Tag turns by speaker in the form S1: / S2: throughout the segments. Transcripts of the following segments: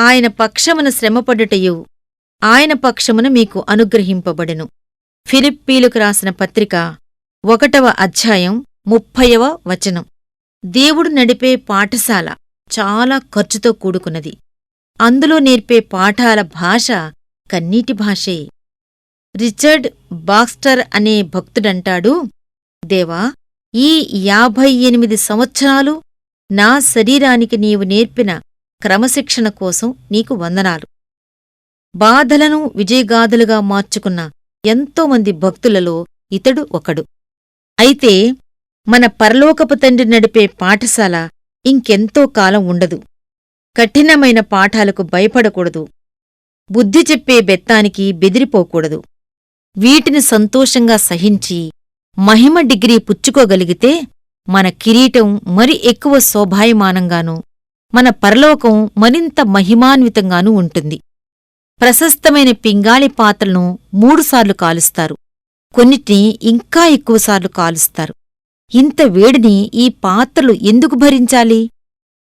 S1: ఆయన పక్షమున శ్రమపడుటయు. ఆయన పక్షమున మీకు అనుగ్రహింపబడెను. ఫిలిప్పీలకు రాసిన పత్రిక ఒకటవ అధ్యాయం ముప్పైవ వచనం. దేవుడు నడిపే పాఠశాల చాలా ఖర్చుతో కూడుకున్నది. అందులో నేర్పే పాఠాల భాష కన్నీటి భాషే. రిచర్డ్ బాక్స్టర్ అనే భక్తుడంటాడు దేవా ఈ యాభై ఎనిమిది సంవత్సరాలు నా శరీరానికి నీవు నేర్పిన క్రమశిక్షణ కోసం నీకు వందనాలు. బాధలను విజయగాథలుగా మార్చుకున్న ఎంతోమంది భక్తులలో ఇతడు ఒకడు. అయితే మన పరలోకపు తండ్రి నడిపే పాఠశాల ఇంకెంతో కాలం ఉండదు. కఠినమైన పాఠాలకు భయపడకూడదు. బుద్ధి చెప్పే బెత్తానికి బెదిరిపోకూడదు. వీటిని సంతోషంగా సహించి మహిమ డిగ్రీ పుచ్చుకోగలిగితే మన కిరీటం మరి ఎక్కువ శోభాయమానంగానూ మన పరలోకం మరింత మహిమాన్వితంగానూ ఉంటుంది. ప్రశస్తమైన పింగాళి పాత్రలను మూడుసార్లు కాలుస్తారు. కొన్నిటిని ఇంకా ఎక్కువసార్లు కాలుస్తారు. ఇంత వేడిని ఈ పాత్రలు ఎందుకు భరించాలి?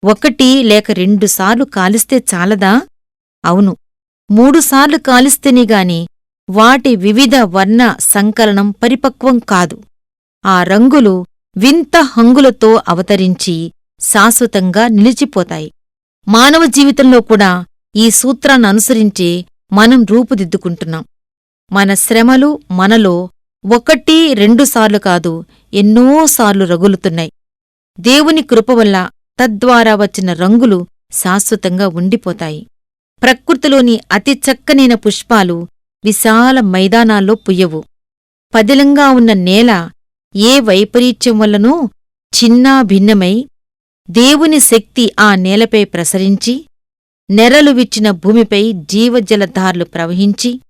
S1: ఒకటి లేక రెండుసార్లు కాలిస్తే చాలదా? అవును. మూడుసార్లు కాలిస్తేనేగాని వాటి వివిధ వర్ణ సంకలనం పరిపక్వం కాదు. ఆ రంగులు వింత హంగులతో అవతరించి శాశ్వతంగా నిలిచిపోతాయి. మానవ జీవితంలో కూడా ఈ సూత్రాన్ని అనుసరించి మనం రూపుదిద్దుకుంటున్నాం. మన శ్రమలు మనలో ఒకటి రెండుసార్లు కాదు ఎన్నోసార్లు రగులుతున్నాయి. దేవుని కృప వల్ల తద్వారా వచ్చిన రంగులు శాశ్వతంగా ఉండిపోతాయి. ప్రకృతిలోని అతి చక్కనైన పుష్పాలు విశాల మైదానాల్లో పుయ్యవు. పదిలంగా ఉన్న నేల ఏ వైపరీత్యం వల్లనూ చిన్నా భిన్నమై దేవుని శక్తి ఆ నేలపై ప్రసరించి నెరలు విచ్చిన భూమిపై జీవజలధార్లు ప్రవహించి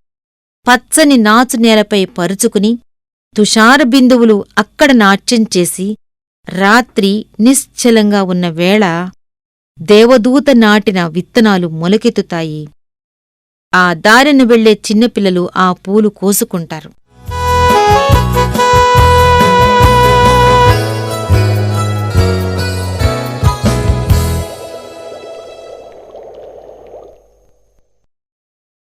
S1: పచ్చని నాచు నేలపై పరుచుకుని తుషార బిందువులు అక్కడ నాట్యం చేసి రాత్రి నిశ్చలంగా ఉన్న వేళ దేవదూత నాటిన విత్తనాలు మొలకెత్తుతాయి. ఆ దారిన వెళ్ళే చిన్నపిల్లలు ఆ పూలు కోసుకుంటారు.